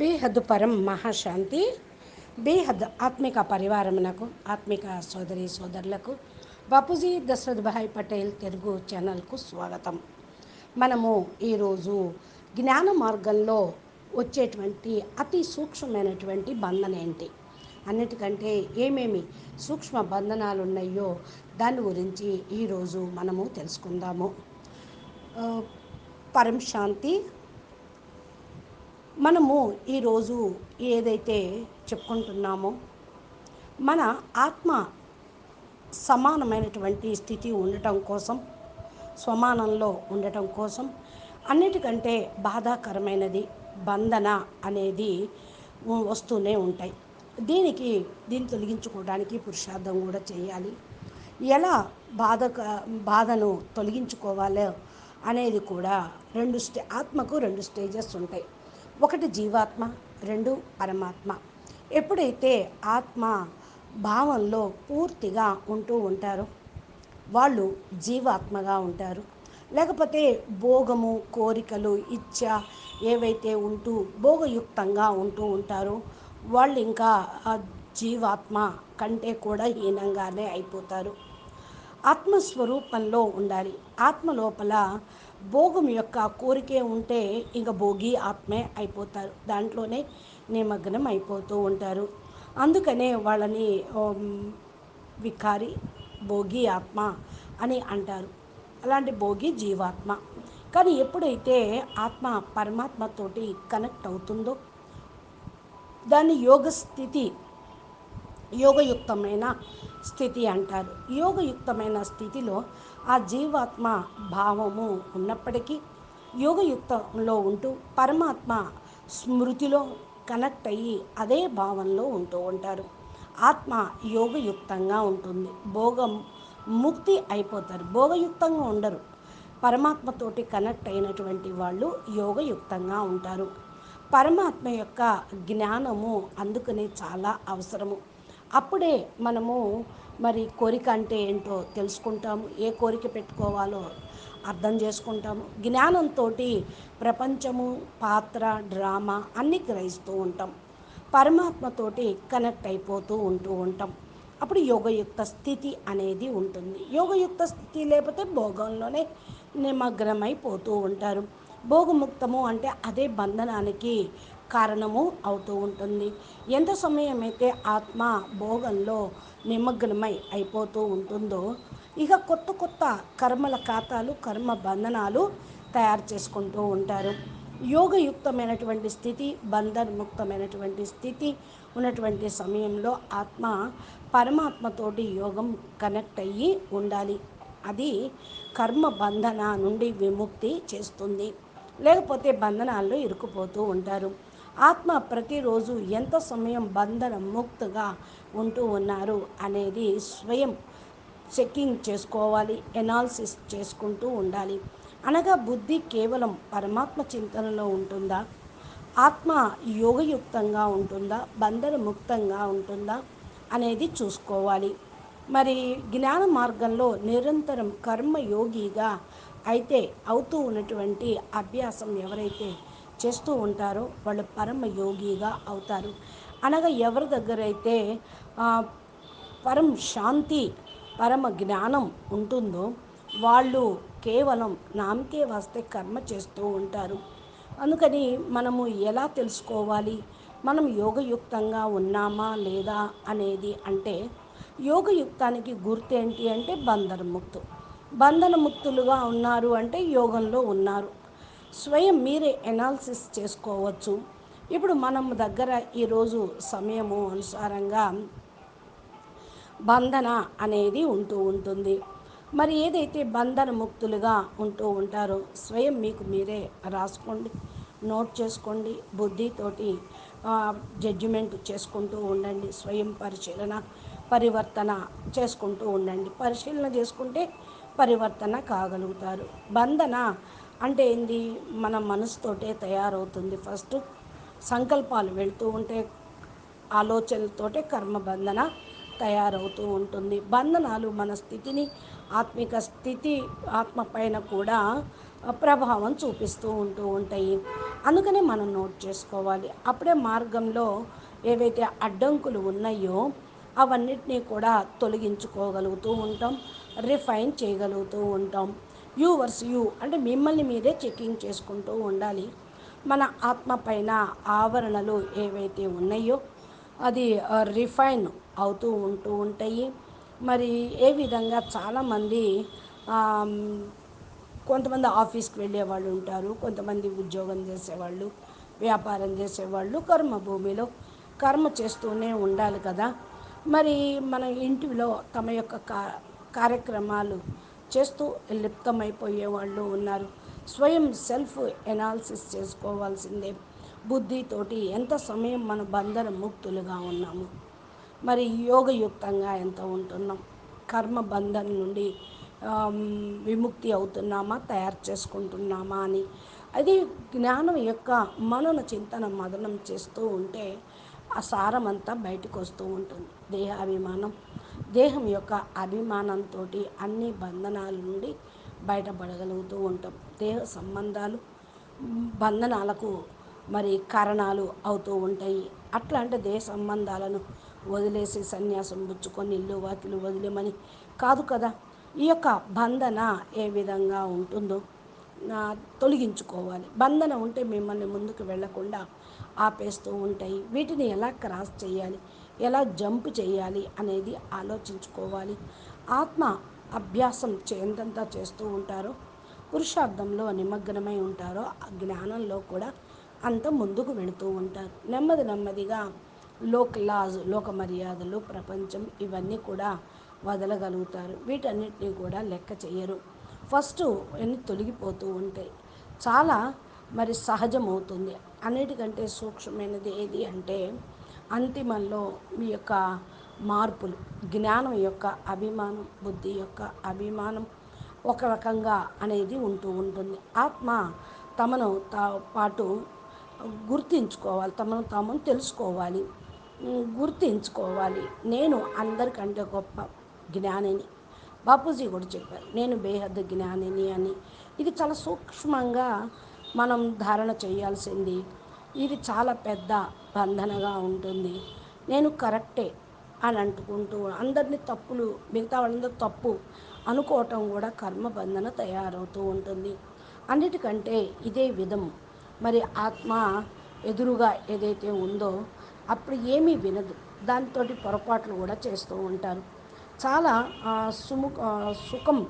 బేహద్ పరం మహాశాంతి బేహద్ ఆత్మిక పరివారమునకు ఆత్మిక సోదరి సోదరులకు బాపూజీ దశరథ్ భాయ్ పటేల్ తెలుగు ఛానల్కు స్వాగతం. మనము ఈరోజు జ్ఞాన మార్గంలో వచ్చేటువంటి అతి సూక్ష్మమైనటువంటి బంధన ఏంటి? అన్నిటికంటే ఏమేమి సూక్ష్మ బంధనాలు ఉన్నాయో దాని గురించి ఈరోజు మనము తెలుసుకుందాము. పరం శాంతి మనము ఈరోజు ఏదైతే చెప్పుకుంటున్నామో మన ఆత్మ సమానమైనటువంటి స్థితి ఉండటం కోసం స్వమానంలో ఉండటం కోసం అన్నిటికంటే బాధాకరమైనది బంధన అనేది వస్తూనే ఉంటాయి. దీనికి దీన్ని తొలగించుకోవడానికి పురుషార్థం కూడా చేయాలి. ఎలా బాధ బాధను తొలగించుకోవాలో అనేది కూడా రెండు స్టే ఆత్మకు రెండు స్టేజెస్ ఉంటాయి. ఒకటి జీవాత్మ రెండు పరమాత్మ. ఎప్పుడైతే ఆత్మ భావంలో పూర్తిగా ఉంటూ ఉంటారో వాళ్ళు జీవాత్మగా ఉంటారు. లేకపోతే భోగము కోరికలు ఇచ్చ ఏవైతే ఉంటూ భోగయుక్తంగా ఉంటూ ఉంటారో వాళ్ళు ఇంకా జీవాత్మ కంటే కూడా హీనంగానే అయిపోతారు. ఆత్మస్వరూపంలో ఉండాలి. ఆత్మ లోపల భోగం యొక్క కోరికే ఉంటే ఇంకా భోగి ఆత్మే అయిపోతారు. దాంట్లోనే నిమగ్నం అయిపోతూ ఉంటారు. అందుకనే వాళ్ళని వికారి భోగి ఆత్మ అని అంటారు. అలాంటి భోగి జీవాత్మ. కానీ ఎప్పుడైతే ఆత్మ పరమాత్మతోటి కనెక్ట్ అవుతుందో దాన్ని యోగ స్థితి యోగయుక్తమైన స్థితి అంటారు. యోగయుక్తమైన స్థితిలో ఆ జీవాత్మ భావము ఉన్నప్పటికీ యోగయుక్తంలో ఉంటూ పరమాత్మ స్మృతిలో కనెక్ట్ అయ్యి అదే భావంలో ఉంటూ ఉంటారు. ఆత్మ యోగయుక్తంగా ఉంటుంది. భోగం ముక్తి అయిపోతారు. భోగయుక్తంగా ఉండరు. పరమాత్మతోటి కనెక్ట్ అయినటువంటి వాళ్ళు యోగయుక్తంగా ఉంటారు. పరమాత్మ యొక్క జ్ఞానము అందుకనే చాలా అవసరము. అప్పుడే మనము మరి కోరిక అంటే ఏంటో తెలుసుకుంటాము. ఏ కోరిక పెట్టుకోవాలో అర్థం చేసుకుంటాము. జ్ఞానంతో ప్రపంచము పాత్ర డ్రామా అన్నీ గ్రహిస్తూ ఉంటాం. పరమాత్మతోటి కనెక్ట్ అయిపోతూ ఉంటూ ఉంటాం. అప్పుడు యోగయుక్త స్థితి అనేది ఉంటుంది. యోగయుక్త స్థితి లేకపోతే భోగంలోనే నిమగ్నమైపోతూ ఉంటారు. భోగముక్తము అంటే అదే బంధనానికి కారణము అవుతూ ఉంటుంది. ఎంత సమయమైతే ఆత్మ భోగంలో నిమగ్నమై అయిపోతూ ఉంటుందో ఇక కొత్త కొత్త కర్మల ఖాతాలు కర్మ బంధనాలు తయారు చేసుకుంటూ ఉంటారు. యోగయుక్తమైనటువంటి స్థితి బంధనముక్తమైనటువంటి స్థితి ఉన్నటువంటి సమయంలో ఆత్మ పరమాత్మతోటి యోగం కనెక్ట్ అయ్యి ఉండాలి. అది కర్మ బంధన నుండి విముక్తి చేస్తుంది. లేకపోతే బంధనాల్లో ఇరుక్కుపోతూ ఉంటారు. ఆత్మ ప్రతిరోజు ఎంత సమయం బంధన ముక్తగా ఉంటూ ఉన్నారు అనేది స్వయం చెక్కింగ్ చేసుకోవాలి ఎనాలిసిస్ చేసుకుంటూ ఉండాలి. అనగా బుద్ధి కేవలం పరమాత్మ చింతనలో ఉంటుందా? ఆత్మ యోగయుక్తంగా ఉంటుందా? బంధన ముక్తంగా ఉంటుందా? అనేది చూసుకోవాలి. మరి జ్ఞాన మార్గంలో నిరంతరం కర్మయోగిగా అయితే అవుతూ ఉన్నటువంటి అభ్యాసం ఎవరైతే చేస్తూ ఉంటారో. వాళ్ళు పరమ యోగిగా అవుతారు. అనగా ఎవరి దగ్గర అయితే పరం శాంతి పరమ జ్ఞానం ఉంటుందో వాళ్ళు కేవలం నామకే వస్తే కర్మ చేస్తూ ఉంటారు. అందుకని మనము ఎలా తెలుసుకోవాలి? మనం యోగయుక్తంగా ఉన్నామా లేదా అనేది అంటే యోగయుక్తానికి గుర్తు ఏంటి అంటే బంధనముక్తు. బంధనముక్తులుగా ఉన్నారు అంటే యోగంలో ఉన్నారు. స్వయం మీరే ఎనాలిసిస్ చేసుకోవచ్చు. ఇప్పుడు మనం దగ్గర ఈరోజు సమయము అనుసారంగా బంధన అనేది ఉంటూ ఉంటుంది. మరి ఏదైతే బంధన ముక్తులుగా ఉంటూ ఉంటారో స్వయం మీకు మీరే రాసుకోండి. నోట్ చేసుకోండి. బుద్ధితోటి జడ్జిమెంట్ చేసుకుంటూ ఉండండి. స్వయం పరిశీలన పరివర్తన చేసుకుంటూ ఉండండి. పరిశీలన చేసుకుంటే పరివర్తన కాగలుగుతారు. బంధన అంటే ఏంది? మన మనసుతోటే తయారవుతుంది. ఫస్ట్ సంకల్పాలు వెళ్తూ ఉంటే ఆలోచనలతోటే కర్మబంధన తయారవుతూ ఉంటుంది. బంధనాలు మన స్థితిని ఆత్మిక స్థితి ఆత్మ పైన కూడా ప్రభావం చూపిస్తూ ఉంటూ ఉంటాయి. అందుకనే మనం నోట్ చేసుకోవాలి. అప్పుడే మార్గంలో ఏవైతే అడ్డంకులు ఉన్నాయో అవన్నిటినీ కూడా తొలగించుకోగలుగుతూ ఉంటాం రిఫైన్ చేయగలుగుతూ ఉంటాం. యూ వర్స్ యూ అంటే మిమ్మల్ని మీరే చెకింగ్ చేసుకుంటూ ఉండాలి. మన ఆత్మ పైన ఆవరణలు ఏవైతే ఉన్నాయో అది రిఫైన్ అవుతూ ఉంటూ ఉంటాయి. మరి ఏ విధంగా చాలామంది కొంతమంది ఆఫీస్కి వెళ్ళే వాళ్ళు ఉంటారు కొంతమంది ఉద్యోగం చేసేవాళ్ళు వ్యాపారం చేసేవాళ్ళు కర్మ భూమిలో కర్మ చేస్తూనే ఉండాలి కదా. మరి మన ఇంటిలో తమ యొక్క కా కార్యక్రమాలు చేస్తూ లిప్తమైపోయే వాళ్ళు ఉన్నారు. స్వయం సెల్ఫ్ ఎనాలిసిస్ చేసుకోవాల్సిందే. బుద్ధితోటి ఎంత సమయం మన బంధన ముక్తులుగా ఉన్నాము. మరి యోగయుక్తంగా ఎంత ఉంటున్నాం? కర్మ బంధం నుండి విముక్తి అవుతున్నామా? తయారు చేసుకుంటున్నామా అని. అది జ్ఞానం యొక్క మనన చింతన మదనం చేస్తూ ఉంటే ఆ సారం అంతా బయటకు వస్తూ ఉంటుంది. దేహాభిమానం దేహం యొక్క అభిమానంతో అన్ని బంధనాల నుండి బయటపడగలుగుతూ ఉంటాం. దేహ సంబంధాలు బంధనాలకు మరి కారణాలు అవుతూ ఉంటాయి. అట్లాంటి దేహ సంబంధాలను వదిలేసి సన్యాసం పుచ్చుకొని ఇల్లు వాకిలు వదిలేమని కాదు కదా? ఈ యొక్క బంధన ఏ విధంగా ఉంటుందో తొలగించుకోవాలి. బంధన ఉంటే మిమ్మల్ని ముందుకు వెళ్ళకుండా ఆపేస్తూ ఉంటాయి. వీటిని ఎలా క్రాస్ చేయాలి? ఎలా జంప్ చేయాలి అనేది ఆలోచించుకోవాలి. ఆత్మ అభ్యాసం ఎంతంతా చేస్తూ ఉంటారో. పురుషార్థంలో నిమగ్నమై ఉంటారో. ఆ జ్ఞానంలో కూడా అంత ముందుకు వెళుతూ ఉంటారు. నెమ్మది నెమ్మదిగా లోక్ లాజ్ లోక మర్యాదలు ప్రపంచం ఇవన్నీ కూడా వదలగలుగుతారు. వీటన్నిటిని కూడా లెక్క చేయరు. ఫస్ట్ అన్నీ తొలగిపోతూ ఉంటాయి చాలా మరి సహజమవుతుంది. అన్నిటికంటే సూక్ష్మమైనది ఏది అంటే అంతిమంలో మీ యొక్క మార్పులు జ్ఞానం యొక్క అభిమానం బుద్ధి యొక్క అభిమానం ఒక రకంగా అనేది ఉంటూ ఉంటుంది. ఆత్మ తమను తా పాటు గుర్తించుకోవాలి తమను తాము తెలుసుకోవాలి గుర్తించుకోవాలి. నేను అందరికంటే గొప్ప జ్ఞానిని. బాపూజీ కూడా చెప్పారు నేను బేహద్ జ్ఞానిని అని. ఇది చాలా సూక్ష్మంగా మనం ధారణ చేయాల్సింది. ఇది చాలా పెద్ద బంధనగా ఉంటుంది. నేను కరెక్టే అని అంటుకుంటూ అందరినీ తప్పులు మిగతా వాళ్ళందరూ తప్పు అనుకోవటం కూడా కర్మబంధన తయారవుతూ ఉంటుంది. అన్నిటికంటే ఇదే విధం. మరి ఆత్మ ఎదురుగా ఏదైతే ఉందో అప్పుడు ఏమీ వినదు. దాంతో పొరపాట్లు కూడా చేస్తూ ఉంటారు. చాలా సుము సుఖం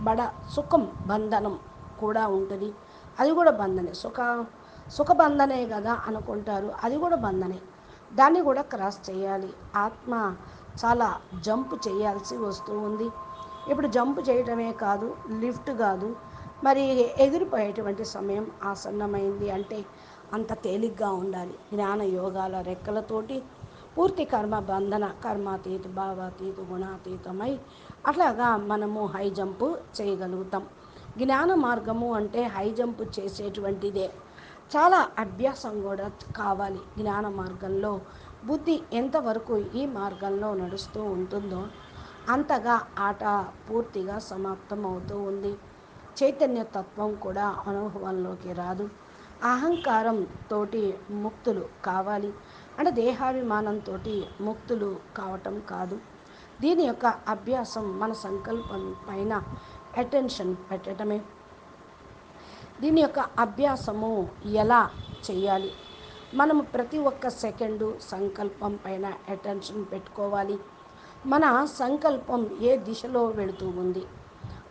బడ సుఖం బంధనం కూడా ఉంటుంది. అది కూడా బంధనే. సుఖ సుఖబంధనే కదా అనుకుంటారు. అది కూడా బంధనే. దాన్ని కూడా క్రాస్ చేయాలి. ఆత్మ చాలా జంప్ చేయాల్సి వస్తూ ఉంది. ఇప్పుడు జంప్ చేయటమే కాదు లిఫ్ట్ కాదు. మరి ఎగిరిపోయేటువంటి సమయం ఆసన్నమైంది అంటే అంత తేలిగ్గా ఉండాలి. జ్ఞాన యోగాల రెక్కలతోటి పూర్తి కర్మ బంధన కర్మాతీత భావాతీత గుణాతీతమై అట్లాగా మనము హై జంప్ చేయగలుగుతాం. జ్ఞాన మార్గము అంటే హై జంప్ చేసేటువంటిదే. చాలా అభ్యాసం కూడా కావాలి జ్ఞాన మార్గంలో. బుద్ధి ఎంతవరకు ఈ మార్గంలో నడుస్తూ ఉంటుందో అంతగా ఆట పూర్తిగా సమాప్తం అవుతూ ఉంది. చైతన్య తత్వం కూడా అనుభవంలోకి రాదు. అహంకారం తోటి ముక్తులు కావాలి అంటే దేహాభిమానంతో ముక్తులు కావటం కాదు. దీని యొక్క అభ్యాసం మన సంకల్పం పైన అటెన్షన్ పెట్టడమే. దీని యొక్క అభ్యాసము ఎలా చేయాలి? మనము ప్రతి ఒక్క సెకండు సంకల్పం పైన అటెన్షన్ పెట్టుకోవాలి. మన సంకల్పం ఏ దిశలో వెళుతూ ఉంది?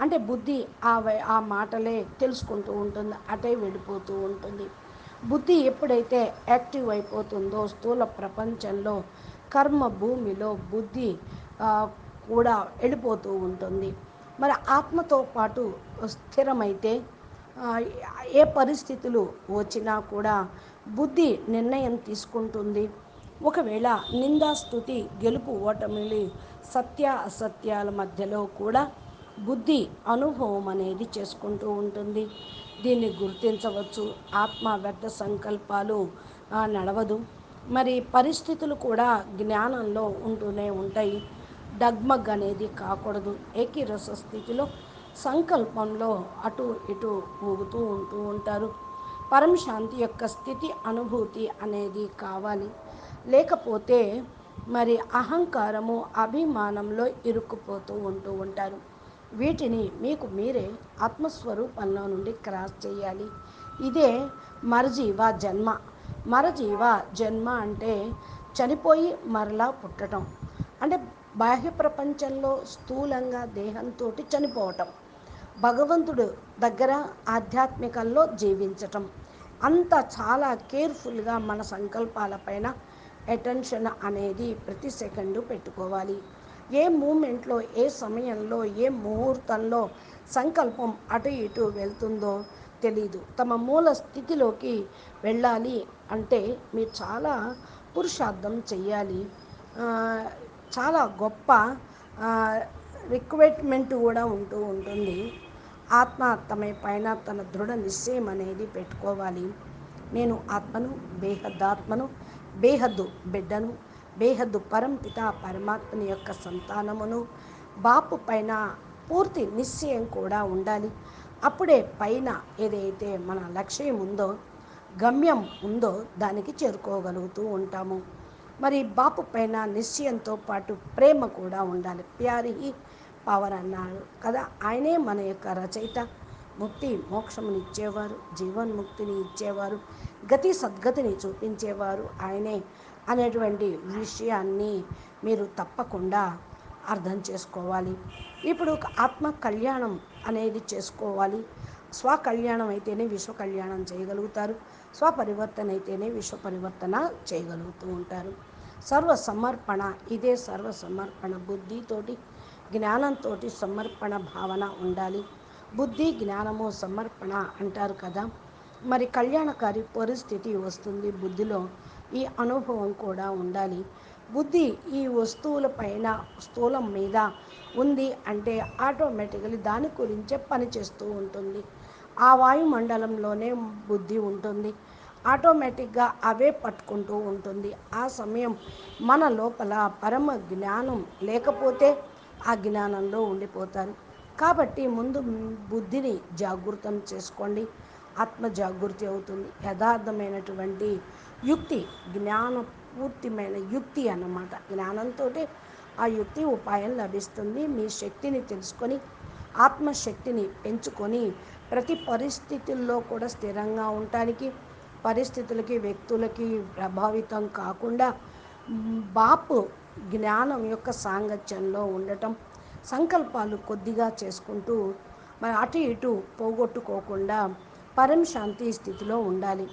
అంటే బుద్ధి ఆ ఆ మాటలే తెలుసుకుంటూ ఉంటుంది అటే వెళ్ళిపోతూ ఉంటుంది. బుద్ధి ఎప్పుడైతే యాక్టివ్ అయిపోతుందో స్థూల ప్రపంచంలో కర్మ భూమిలో బుద్ధి కూడా వెళ్ళిపోతూ ఉంటుంది. మరి ఆత్మతో పాటు స్థిరమైతే ఏ పరిస్థితులు వచ్చినా కూడా బుద్ధి నిర్ణయం తీసుకుంటుంది. ఒకవేళ నిందాస్తుతి గెలుపు ఓటమిలి సత్య అసత్యాల మధ్యలో కూడా బుద్ధి అనుభవం అనేది చేసుకుంటూ ఉంటుంది. దీన్ని గుర్తించవచ్చు. ఆత్మ వ్యర్థ సంకల్పాలు నడవదు. మరి పరిస్థితులు కూడా జ్ఞానంలో ఉంటూనే ఉంటాయి. డగ్మగ్ అనేది కాకూడదు. ఏకీరస స్థితిలో సంకల్పంలో అటు ఇటు ఊగుతూ ఉంటూ ఉంటారు. పరమశాంతి యొక్క స్థితి అనుభూతి అనేది కావాలి. లేకపోతే మరి అహంకారము అభిమానంలో ఇరుక్కుపోతూ ఉంటూ ఉంటారు. వీటిని మీకు మీరే ఆత్మస్వరూపంలో నుండి క్రాస్ చేయాలి. ఇదే మరజీవ జన్మ. మరజీవ జన్మ అంటే చనిపోయి మరలా పుట్టడం అంటే బాహ్య ప్రపంచంలో స్థూలంగా దేహంతో చనిపోవటం. భగవంతుడు దగ్గర ఆధ్యాత్మికల్లో జీవించటం. అంత చాలా కేర్ఫుల్గా మన సంకల్పాలపైన అటెన్షన్ అనేది ప్రతి సెకండు పెట్టుకోవాలి. ఏ మూమెంట్లో ఏ సమయంలో ఏ ముహూర్తంలో సంకల్పం అటు ఇటు వెళ్తుందో తెలీదు. తమ మూల స్థితిలోకి వెళ్ళాలి అంటే మీరు చాలా పురుషార్థం చెయ్యాలి. చాలా గొప్ప రిక్వైర్మెంట్ కూడా ఉంటూ ఉంటుంది. ఆత్మ తమ పైన తన దృఢ నిశ్చయం అనేది పెట్టుకోవాలి. నేను ఆత్మను బేహద్దాత్మను బేహద్దు బిడ్డను బేహద్దు పరంపిత పరమాత్మని యొక్క సంతానమును బాపు పైన పూర్తి నిశ్చయం కూడా ఉండాలి. అప్పుడే పైన ఏదైతే మన లక్ష్యం ఉందో గమ్యం ఉందో దానికి చేరుకోగలుగుతూ ఉంటాము. మరి బాపు పైన నిశ్చయంతో పాటు ప్రేమ కూడా ఉండాలి. ప్యారి పవర్ అన్నాడు. కదా? ఆయనే మన యొక్క రచయిత. ముక్తి మోక్షముని ఇచ్చేవారు జీవన్ముక్తిని ఇచ్చేవారు గతి సద్గతిని చూపించేవారు ఆయనే అనేటువంటి విషయాన్ని మీరు తప్పకుండా అర్థం చేసుకోవాలి. ఇప్పుడు ఒక ఆత్మ కళ్యాణం అనేది చేసుకోవాలి. స్వ కళ్యాణం అయితేనే విశ్వ కళ్యాణం చేయగలుగుతారు. స్వపరివర్తన అయితేనే విశ్వ పరివర్తన చేయగలుగుతూ ఉంటారు. సర్వ సమర్పణ ఇదే సర్వ సమర్పణ బుద్ధితోటి జ్ఞానంతో సమర్పణ భావన ఉండాలి. బుద్ధి జ్ఞానము సమర్పణ అంటారు కదా. మరి కళ్యాణకారి పరిస్థితి వస్తుంది బుద్ధిలో. ఈ అనుభవం కూడా ఉండాలి. బుద్ధి ఈ వస్తువుల పైన స్థూలం మీద ఉంది అంటే ఆటోమేటికలీ దాని గురించే పనిచేస్తూ ఉంటుంది. ఆ వాయుమండలంలోనే బుద్ధి ఉంటుంది. ఆటోమేటిక్గా అవే పట్టుకుంటూ ఉంటుంది. ఆ సమయం మన లోపల పరమ జ్ఞానం లేకపోతే ఆ జ్ఞానంలో ఉండిపోతారు. కాబట్టి ముందు బుద్ధిని జాగృతం చేసుకోండి. ఆత్మ జాగృతి అవుతుంది. యథార్థమైనటువంటి యుక్తి జ్ఞానపూర్తిమైన యుక్తి అన్నమాట. జ్ఞానంతో ఆ యుక్తి ఉపాయం లభిస్తుంది. మీ శక్తిని తెలుసుకొని ఆత్మశక్తిని పెంచుకొని ప్రతి పరిస్థితుల్లో కూడా స్థిరంగా ఉండటానికి పరిస్థితులకి వ్యక్తులకి ప్రభావితం కాకుండా బాపు జ్ఞానం యొక్క సాంగత్యంలో ఉండటం సంకల్పాలు కొద్దిగా చేసుకుంటూ మరి అటు ఇటు పోగొట్టుకోకుండా పరం శాంతి స్థితిలో ఉండాలి.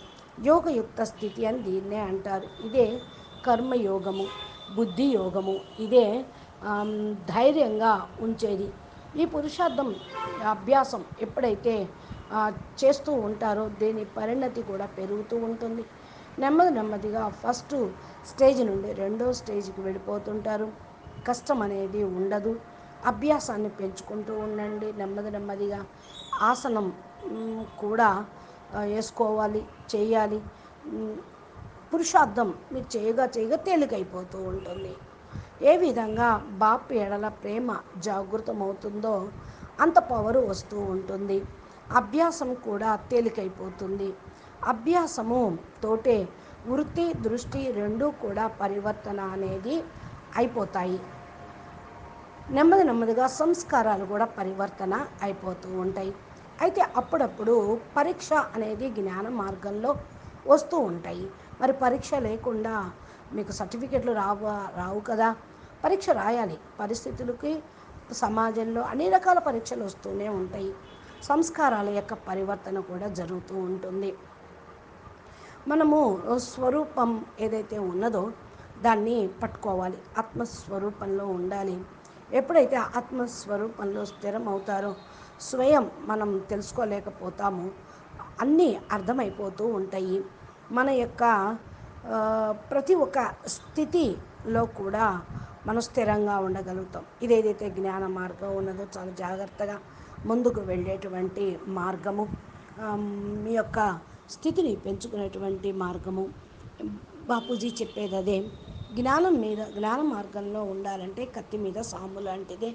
యోగయుక్త స్థితి అని దీన్నే అంటారు. ఇదే కర్మయోగము బుద్ధి యోగము ఇదే ధైర్యంగా ఉంచేది. ఈ పురుషార్థం అభ్యాసం ఎప్పుడైతే చేస్తూ ఉంటారో దీని పరిణతి కూడా పెరుగుతూ ఉంటుంది. నెమ్మది నెమ్మదిగా ఫస్ట్ స్టేజ్ నుండి రెండో స్టేజ్కి వెళ్ళిపోతుంటారు. కష్టం అనేది ఉండదు. అభ్యాసాన్ని పెంచుకుంటూ ఉండండి. నెమ్మది నెమ్మదిగా ఆసనం కూడా వేసుకోవాలి చేయాలి. పురుషార్థం మీరు చేయగా చేయగా తేలికైపోతూ ఉంటుంది. ఏ విధంగా బాప్ ఎడల ప్రేమ జాగృతమవుతుందో అంత పవరు వస్తూ ఉంటుంది. అభ్యాసం కూడా తేలికైపోతుంది. అభ్యాసము తోటే వృత్తి దృష్టి రెండూ కూడా పరివర్తన అనేది అయిపోతాయి. నెమ్మది నెమ్మదిగా సంస్కారాలు కూడా పరివర్తన అయిపోతూ ఉంటాయి. అయితే అప్పుడప్పుడు పరీక్ష అనేది జ్ఞాన మార్గంలో వస్తూ ఉంటాయి. మరి పరీక్ష లేకుండా మీకు సర్టిఫికెట్లు రావు రావు కదా? పరీక్ష రాయాలి. పరిస్థితులకి సమాజంలో అన్ని రకాల పరీక్షలు వస్తూనే ఉంటాయి. సంస్కారాల యొక్క పరివర్తన కూడా జరుగుతూ ఉంటుంది. మనము స్వరూపం ఏదైతే ఉన్నదో దాన్ని పట్టుకోవాలి. ఆత్మస్వరూపంలో ఉండాలి. ఎప్పుడైతే ఆత్మస్వరూపంలో స్థిరం అవుతారో స్వయం మనం తెలుసుకోలేకపోతామో. అన్నీ అర్థమైపోతూ ఉంటాయి. మన యొక్క ప్రతి ఒక్క స్థితిలో కూడా మనం స్థిరంగా ఉండగలుగుతాం. ఇదేదైతే జ్ఞాన మార్గం ఉన్నదో చాలా జాగ్రత్తగా ముందుకు వెళ్ళేటువంటి మార్గము మీ యొక్క స్థితిని పెంచుకునేటువంటి మార్గము. బాపూజీ చెప్పేది అదే. జ్ఞానం మీద జ్ఞాన మార్గంలో ఉండాలంటే కత్తి మీద సాము లాంటిదే.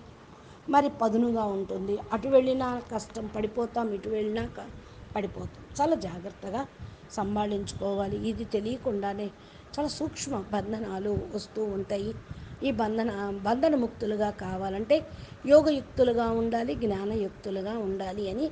మరి పదునుగా ఉంటుంది. అటు వెళ్ళినా కష్టం పడిపోతాం ఇటు వెళ్ళినా క- పడిపోతాం. చాలా జాగ్రత్తగా సంభాళించుకోవాలి. ఇది తెలియకుండానే చాలా సూక్ష్మ బంధనాలు వస్తూ ఉంటాయి. ఈ బంధన బంధనముక్తులుగా కావాలంటే యోగయుక్తులుగా ఉండాలి జ్ఞానయుక్తులుగా ఉండాలి అని